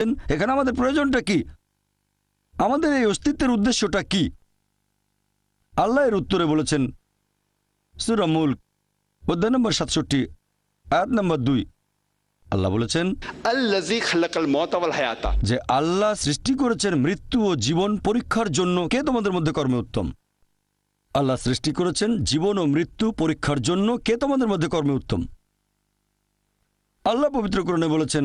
এখানে আমাদের প্রয়োজনটা কি? আমাদের এই অস্তিত্বের উদ্দেশ্যটা কি? আল্লাহ এর উত্তরে বলেছেন সুরামুল অধ্যায় নম্বর সাতষট্টি আয়াত নম্বর দুই। আল্লাহ বলেছেন যে আল্লাহ সৃষ্টি করেছেন মৃত্যু ও জীবন পরীক্ষার জন্য কে তোমাদের মধ্যে কর্মে উত্তম? আল্লাহ সৃষ্টি করেছেন জীবন ও মৃত্যু পরীক্ষার জন্য কে তোমাদের মধ্যে কর্মে উত্তম? আল্লাহ পবিত্রকরণে বলেছেন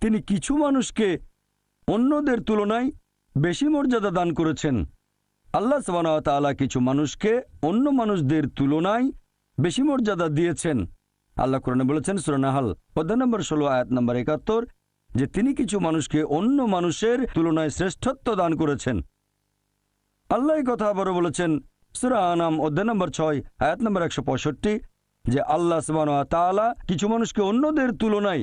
তিনি কিছু মানুষকে অন্যদের তুলনায় বেশি মর্যাদা দান করেছেন। আল্লাহ তাআলা কিছু মানুষকে অন্য মানুষদের তুলনায় বেশি মর্যাদা দিয়েছেন। আল্লাহ কোরআনে বলেছেন সুরানাহাল অধ্যায় নম্বর ষোলো, আয়াত নম্বর একাত্তর, যে তিনি কিছু মানুষকে অন্য মানুষের তুলনায় শ্রেষ্ঠত্ব দান করেছেন। আল্লাহ কথা আবারও বলেছেন, সুরা আনাম, অধ্যায় নম্বর ছয়, আয়াত নম্বর একশো পঁয়ষট্টি, যে আল্লাহ তাআলা কিছু মানুষকে অন্যদের তুলনায়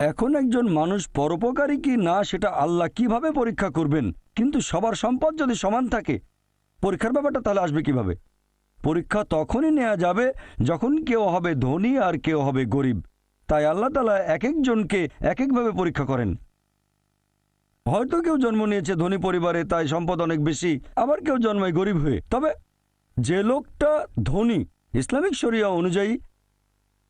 এখন একজন মানুষ পরোপকারী কি না, সেটা আল্লাহ কীভাবে পরীক্ষা করবেন? কিন্তু সবার সম্পদ যদি সমান থাকে, পরীক্ষার ব্যাপারটা তাহলে আসবে কীভাবে? পরীক্ষা তখনই নেওয়া যাবে যখন কেউ হবে ধনী আর কেউ হবে গরিব। তাই আল্লাহ তালা এক একজনকে এক একভাবে পরীক্ষা করেন। হয়তো কেউ জন্ম নিয়েছে ধনী পরিবারে, তাই সম্পদ অনেক বেশি, আবার কেউ জন্মায় গরিব হয়ে। তবে যে লোকটা ধনী, ইসলামিক শরিয়া অনুযায়ী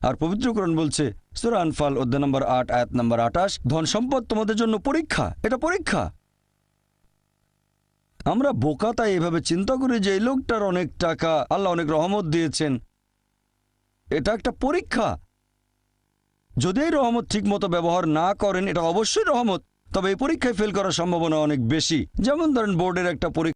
আর পবিত্রকরণ বলছে, সুরা আনফাল, অধ্যায় নম্বর আট, আয়াত নম্বর আটাশ ধন সম্পদ তোমাদের জন্য পরীক্ষা, এটা পরীক্ষা। আমরা বোকা তাই এভাবে চিন্তা করি যে এই লোকটার অনেক টাকা, আল্লাহ অনেক রহমত দিয়েছেন। এটা একটা পরীক্ষা। যদি এই রহমত ঠিকমতো ব্যবহার না করেন, এটা অবশ্যই রহমত, তবে এই পরীক্ষায় ফেল করার সম্ভাবনা অনেক বেশি। যেমন ধরেন বোর্ডের একটা পরীক্ষা